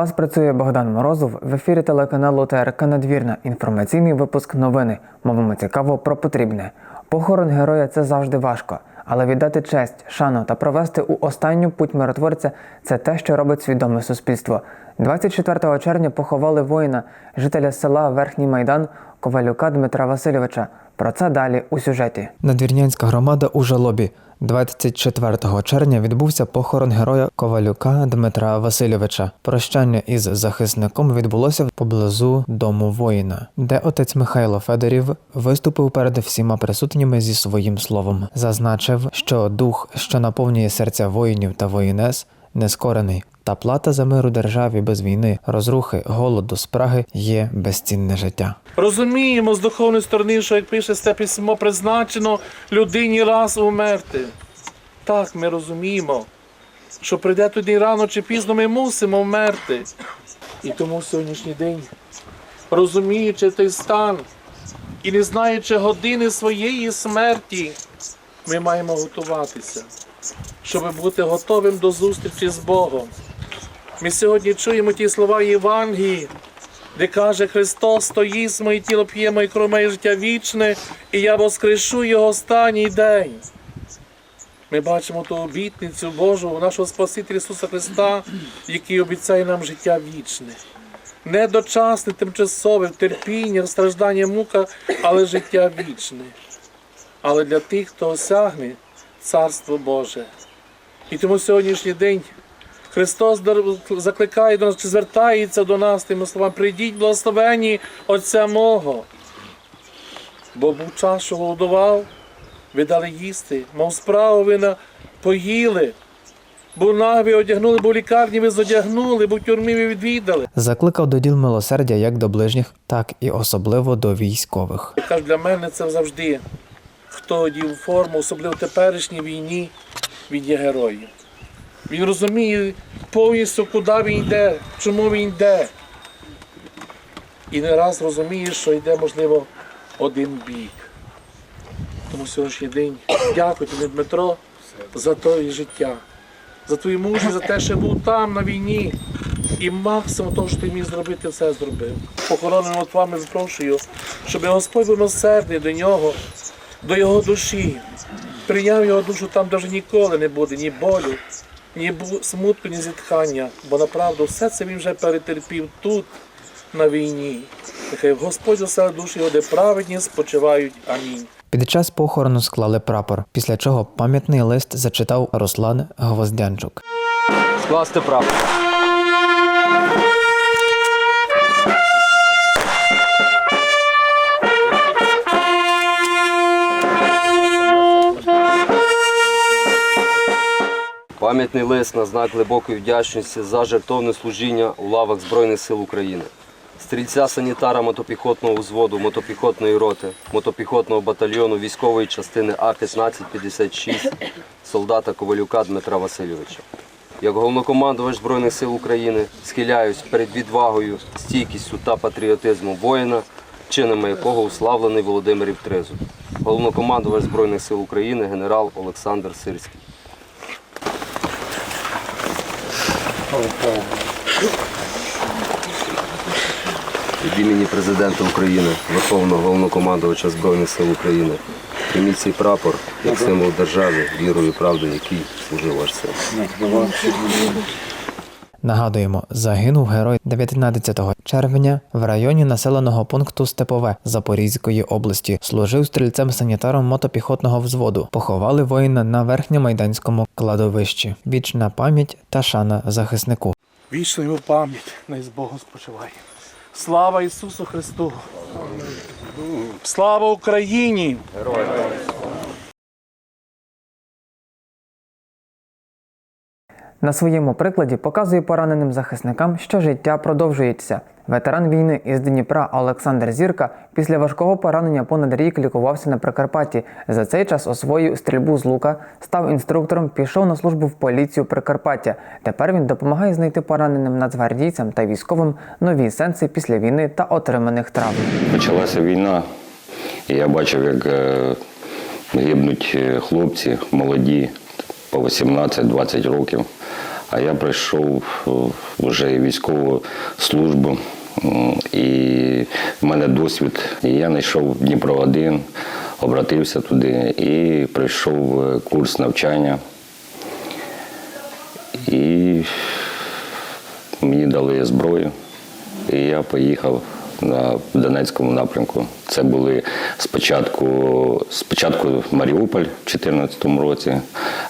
Вас працює Богдан Морозов в ефірі телеканалу ТРК Надвірна. Інформаційний випуск новини. Мовимо цікаво про потрібне. Похорон героя це завжди важко, але віддати честь, шану та провести у останню путь миротворця це те, що робить свідоме суспільство. 24 червня поховали воїна, жителя села Верхній Майдан Ковалюка Дмитра Васильовича. Про це далі у сюжеті. Надвірнянська громада у жалобі. 24 червня відбувся похорон героя Ковалюка Дмитра Васильовича. Прощання із захисником відбулося поблизу дому воїна, де отець Михайло Федорів виступив перед всіма присутніми зі своїм словом. Зазначив, що дух, що наповнює серця воїнів та воїнес, нескорений. Та плата за мир у державі без війни, розрухи, голоду, спраги є безцінне життя. Розуміємо з духовної сторони, що як пише це письмо, призначено людині раз умерти. Так, ми розуміємо, що прийде день рано чи пізно ми мусимо вмерти. І тому сьогоднішній день, розуміючи той стан і не знаючи години своєї смерті, ми маємо готуватися, щоб бути готовим до зустрічі з Богом. Ми сьогодні чуємо ті слова Євангелії, де каже Христос, стоїть моє тіло п'є моє кров моє життя вічне, і я воскрешу його останній день. Ми бачимо ту обітницю Божу, нашого Спасителя Ісуса Христа, який обіцяє нам життя вічне. Не дочасне, тимчасове, терпіння, страждання, мука, але життя вічне. Але для тих, хто осягне Царство Боже. І тому сьогоднішній день Христос закликає до нас, чи звертається до нас тими словами, прийдіть благословені Отця мого. Бо був час, що голодував, ви дали їсти, мав справу, ви на- поїли. Був нагий, одягнули, був в лікарні, ви зодягнули, був в тюрмі, ви відвідали. Закликав до діл милосердя як до ближніх, так і особливо до військових. Я кажу, для мене це завжди. Хто одів форму, особливо в теперішній війні, він є героєм. Він розуміє повністю, куди він йде, чому він йде. І не раз розуміє, що йде, можливо, один бік. Тому сьогоднішній день дякую тобі, Дмитро, за твоє життя, за твою мужність, за те, що був там на війні. І максимум того, що ти міг зробити, все зробив. Похоронено от вами запрошую, щоб Господь був милосердний до нього, до його душі. Прийняв його душу, там навіть ніколи не буде ні болю, ні смутку, ні зітхання. Бо направду все це він вже перетерпів тут, на війні. Нехай Господь оселить душі його, де праведні спочивають. Амінь. Під час похорону склали прапор, після чого пам'ятний лист зачитав Руслан Гвоздянчук. Скласти прапор. Пам'ятний лист на знак глибокої вдячності за жертовне служіння у лавах Збройних сил України. Стрільця санітара мотопіхотного взводу, мотопіхотної роти, мотопіхотного батальйону військової частини А-1556 солдата Ковалюка Дмитра Васильовича. Як головнокомандувач Збройних сил України схиляюсь перед відвагою, стійкістю та патріотизмом воїна, чинами якого уславлений Володимирів Тризуб. Головнокомандувач Збройних сил України генерал Олександр Сирський. Від імені президента України, Верховного головнокомандувача Збройних сил України. Прийміть цей прапор як символ держави, вірою і правдою, який служив ваш син. Нагадуємо, загинув герой 19 червня в районі населеного пункту Степове Запорізької області. Служив стрільцем-санітаром мотопіхотного взводу. Поховали воїна на верхньомайданському кладовищі. Вічна пам'ять та шана захиснику. Вічна йому пам'ять, най з Богом спочиває. Слава Ісусу Христу! Слава Україні! На своєму прикладі показує пораненим захисникам, що життя продовжується. Ветеран війни із Дніпра Олександр Зірка після важкого поранення понад рік лікувався на Прикарпатті. За цей час освоїв стрільбу з лука, став інструктором, пішов на службу в поліцію Прикарпаття. Тепер він допомагає знайти пораненим нацгвардійцям та військовим нові сенси після війни та отриманих травм. Почалася війна, і я бачив, як е, гибнуть е, хлопці молоді по 18-20 років. А я прийшов е, вже військову службу, і в мене досвід. І я знайшов Дніпро 1 обратився туди і прийшов е, курс навчання. І мені дали зброю, і я поїхав на Донецькому напрямку. Це були спочатку, спочатку Маріуполь в 2014 році,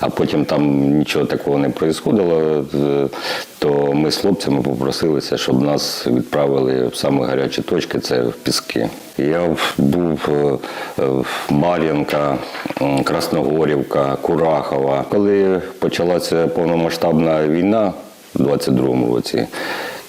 а потім там нічого такого не відбувалося, то ми з хлопцями попросилися, щоб нас відправили в саме гарячі точки, це в Піски. Я був е, в Мар'їнка, Красногорівка, Курахова. Коли почалася повномасштабна війна у 22-му році,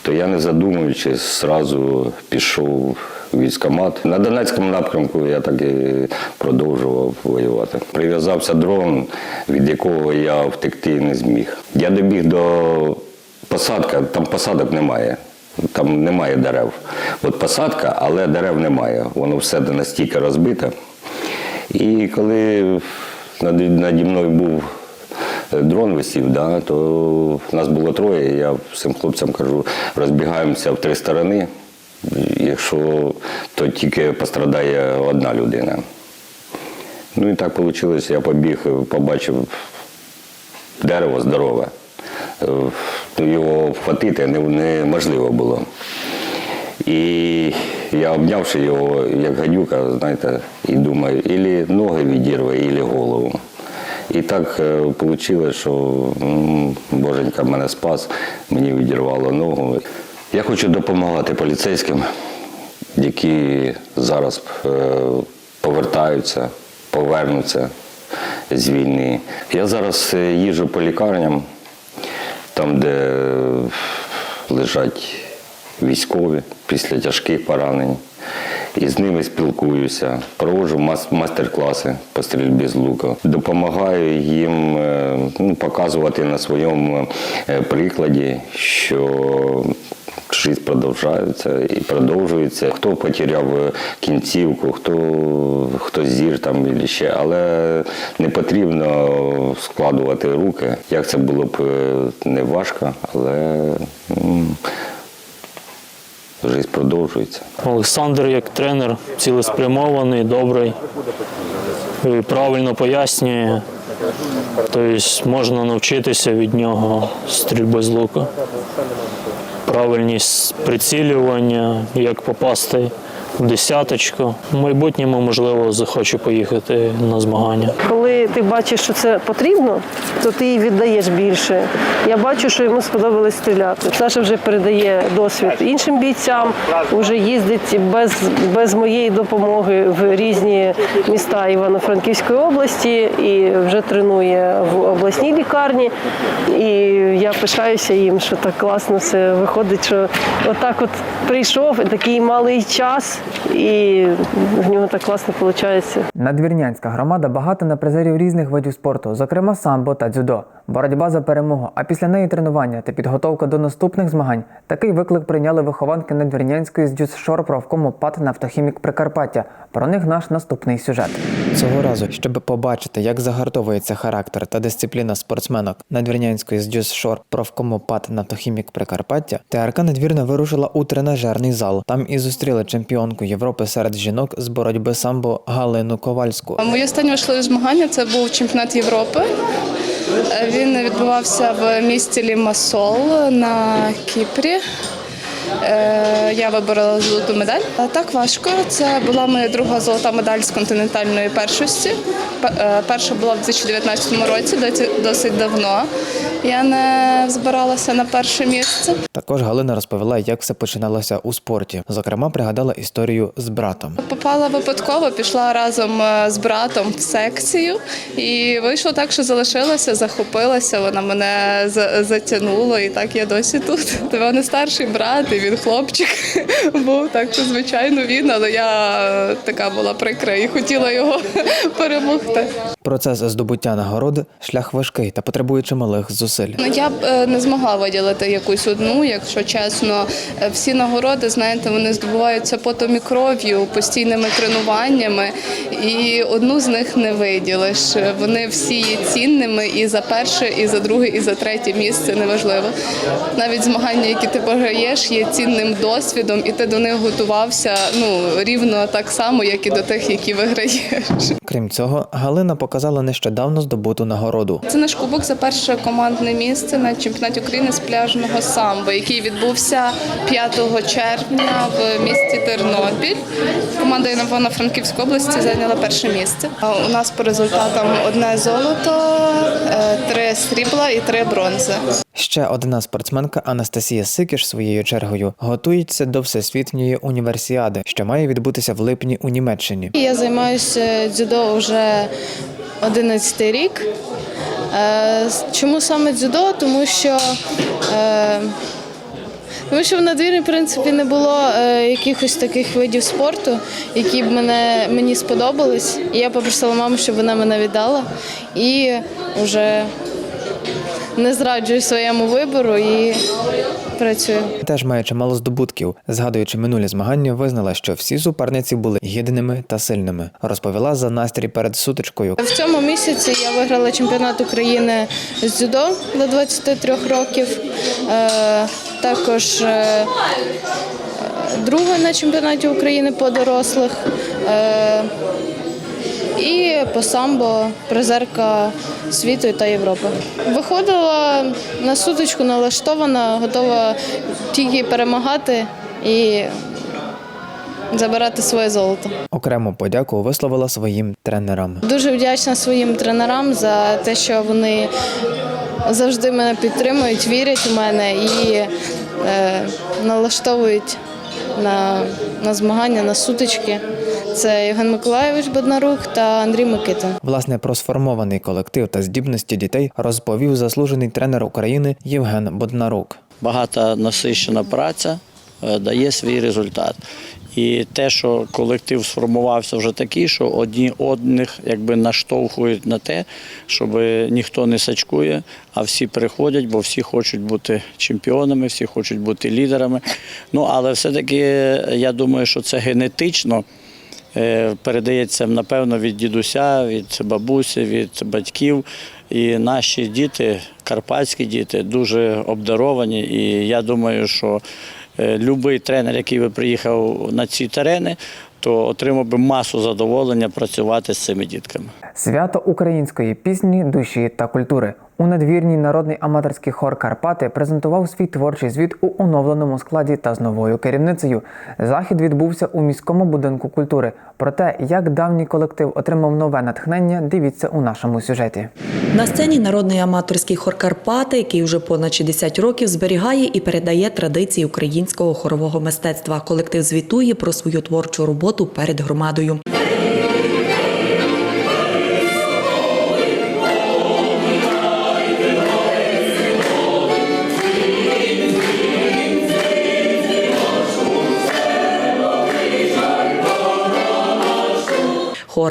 то я не задумуючись, зразу пішов в військкомат. На Донецькому напрямку я так і продовжував воювати. Прив'язався дрон, від якого я втекти не зміг. Я добіг до посадка, там посадок немає. Там немає дерев. От посадка, але дерев немає. Воно все настільки розбите. І коли наді, мною був дрон висів, да, то нас було троє. Я всім хлопцям кажу, розбігаємося в три сторони. Якщо то тільки пострадає одна людина. Ну і так вийшло, я побіг, побачив дерево здорове. Е, Його вхватити неможливо було. І я обнявши його, як гадюка, знаєте, і думаю, ілі ноги відірве, ілі голову. І так вийшло, що боженька мене спас, мені відірвало ногу. Я хочу допомагати поліцейським, які зараз е, повертаються, повернуться з війни. Я зараз е, їжджу по лікарням, там, де лежать військові після тяжких поранень. І з ними спілкуюся, проводжу майстер-класи по стрільбі з лука. Допомагаю їм е, ну, показувати на своєму е, прикладі, що життя продовжується і продовжується. Хто потеряв е, кінцівку, хто, хто зір там і ще, але не потрібно складувати руки. Як це було б не важко, але життя продовжується. Олександр як тренер цілеспрямований, добрий, правильно пояснює. Тобто можна навчитися від нього стрільби з лука. Правильність прицілювання, як попасти десяточку. В майбутньому, можливо, захочу поїхати на змагання. Коли ти бачиш, що це потрібно, то ти їй віддаєш більше. Я бачу, що йому сподобалось стріляти. Саша вже передає досвід іншим бійцям, вже їздить без, без моєї допомоги в різні міста Івано-Франківської області і вже тренує в обласній лікарні. І я пишаюся їм, що так класно все виходить, що отак от прийшов такий малий час, і в нього так класно виходить. Надвірнянська громада багата на призерів різних видів спорту, зокрема самбо та дзюдо. Боротьба за перемогу, а після неї тренування та підготовка до наступних змагань. Такий виклик прийняли вихованки надвірнянської з Дюсшор правкому ПАТ «Нафтохімік Прикарпаття». Про них наш наступний сюжет. Цього разу, щоб побачити, як загартовується характер та дисципліна спортсменок надвірнянської з Дюсшор правкому ПАТ «Нафтохімік Прикарпаття», ТРК надвірна вирушила у тренажерний зал. Там і зустріли чемпіонку Європи серед жінок з боротьби самбо Галину Ковальську. Моє останнє важливе змагання це був чемпіонат Європи. Е, Він відбувався в місті Лімасол на Кіпрі. Е, Я виборола золоту медаль. Так важко. Це була моя друга золота медаль з континентальної першості. Е, Перша була в 2019 році, досить давно. Я не збиралася на перше місце. Також Галина розповіла, як все починалося у спорті. Зокрема, пригадала історію з братом. Попала випадково, пішла разом е, з братом в секцію, і вийшло так, що залишилася, захопилася. Вона мене за- затягнула, і так я досі тут. Та мене старший брат, і він хлопчик був так, що звичайно він, але я така була прикра і хотіла його перемогти. Процес здобуття нагороди шлях важкий та потребує чималих зусиль. Ну, я б е, не змогла виділити якусь одну, якщо чесно. Е, Всі нагороди, знаєте, вони здобуваються потом і кров'ю, постійними тренуваннями, і одну з них не виділиш. Вони всі є цінними і за перше, і за друге, і за третє місце неважливо. Навіть змагання, які ти програєш, є цінним досвідом, і ти до них готувався ну рівно так само, як і до тих, які виграєш. Крім цього, Галина показала нещодавно здобуту нагороду. Це наш кубок за перше командне місце на чемпіонаті України з пляжного самбо, який відбувся 5 червня в місті Тернопіль. Команда Івано-Франківської області зайняла перше місце. У нас по результатам одне золото, е, три срібла і три бронзи. Ще одна спортсменка Анастасія Сикіш своєю чергою готується до всесвітньої універсіади, що має відбутися в липні у Німеччині. Я займаюся дзюдо вже 11 рік. Е, Чому саме дзюдо? Тому що, е, тому що в надвірні, в принципі, не було е, якихось таких видів спорту, які б мене, мені сподобались. І я попросила маму, щоб вона мене віддала. І вже не зраджую своєму вибору і працюю. Теж має чимало здобутків. Згадуючи минулі змагання, визнала, що всі суперниці були гідними та сильними. Розповіла за настрій перед сутичкою. В цьому місяці я виграла чемпіонат України з дзюдо до 23 років. Е, Також е, друга на чемпіонаті України по дорослих. І по самбо призерка світу та Європи. Виходила на сутичку налаштована, готова тільки перемагати і забирати своє золото. Окрему подяку висловила своїм тренерам. Дуже вдячна своїм тренерам за те, що вони завжди мене підтримують, вірять у мене і е, налаштовують на, на змагання, на сутички. Це Євген Миколайович Боднарук та Андрій Микитин. Власне, про сформований колектив та здібності дітей розповів заслужений тренер України Євген Боднарук. багата насищена праця е, дає свій результат. І те, що колектив сформувався вже такий, що одні одних якби наштовхують на те, щоб ніхто не сачкує, а всі приходять, бо всі хочуть бути чемпіонами, всі хочуть бути лідерами. Ну але все-таки я думаю, що це генетично. Е, Передається напевно від дідуся, від бабусі, від батьків. І наші діти, карпатські діти, дуже обдаровані. І я думаю, що е, будь-який тренер, який би приїхав на ці терени, то отримав би масу задоволення працювати з цими дітками. Свято української пісні, душі та культури. У надвірній народний аматорський хор Карпати презентував свій творчий звіт у оновленому складі та з новою керівницею. Захід відбувся у міському будинку культури. Про те, як давній колектив отримав нове натхнення, дивіться у нашому сюжеті. На сцені народний аматорський хор Карпати, який вже понад 60 років зберігає і передає традиції українського хорового мистецтва. Колектив звітує про свою творчу роботу перед громадою.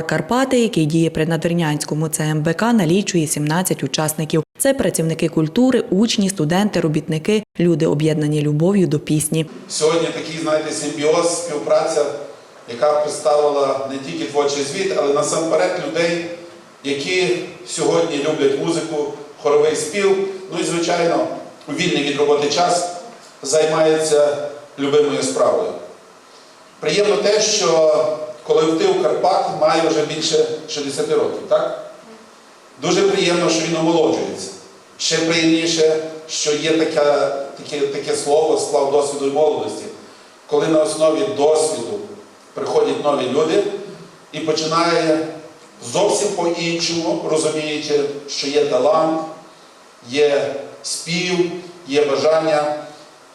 Хор Карпати, який діє при Надвірнянському ЦМБК, налічує 17 учасників. Це працівники культури, учні, студенти, робітники, люди об'єднані любов'ю до пісні. Сьогодні такий, знаєте, симбіоз, співпраця, яка представила не тільки творчий звіт, але насамперед людей, які сьогодні люблять музику, хоровий спів. Ну і, звичайно, вільний від роботи час займаються любимою справою. Приємно те, що колектив Карпат має вже більше 60 років, так? Дуже приємно, що він омолоджується. Ще приємніше, що є таке, таке, таке слово сплав досвіду і молодості, коли на основі досвіду приходять нові люди і починає зовсім по-іншому, розуміючи, що є талант, є спів, є бажання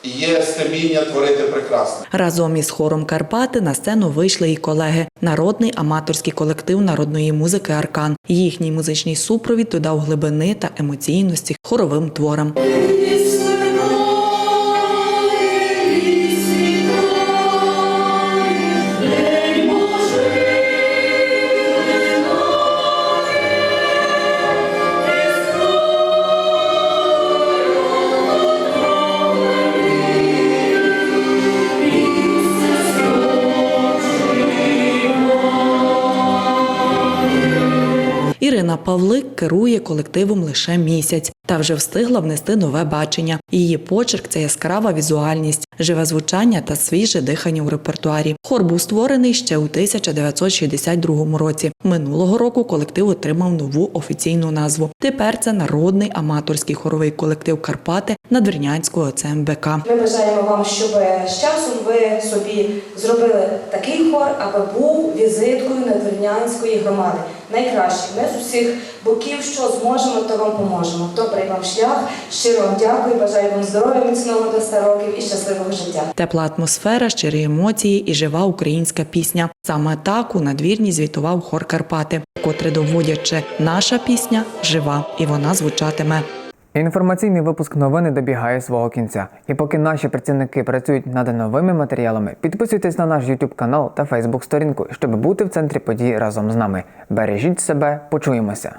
є стреміння творити прекрасне. Разом із хором Карпати на сцену вийшли і колеги. Народний аматорський колектив народної музики Аркан. Їхній музичний супровід додав глибини та емоційності хоровим творам. Павлик керує колективом лише місяць та вже встигла внести нове бачення. Її почерк це яскрава візуальність, живе звучання та свіже дихання у репертуарі. Хор був створений ще у 1962 році. Минулого року колектив отримав нову офіційну назву. Тепер це народний аматорський хоровий колектив Карпати Надвірнянського ЦМБК. Ми бажаємо вам, щоб з часом ви собі зробили такий хор, аби був візиткою надвірнянської громади. Найкраще. Ми з усіх боків, що зможемо, то вам поможемо. Добрий вам шлях. Щиро вам дякую. Бажаю вам здоров'я, міцного до 100 років і щасливого життя. Тепла атмосфера, щирі емоції і жива українська пісня. Саме так у надвірні звітував хор Карпати, котре доводячи, наша пісня жива, і вона звучатиме. Інформаційний випуск новини добігає свого кінця. І поки наші працівники працюють над новими матеріалами, підписуйтесь на наш YouTube канал та Facebook сторінку, щоб бути в центрі подій разом з нами. Бережіть себе, почуємося.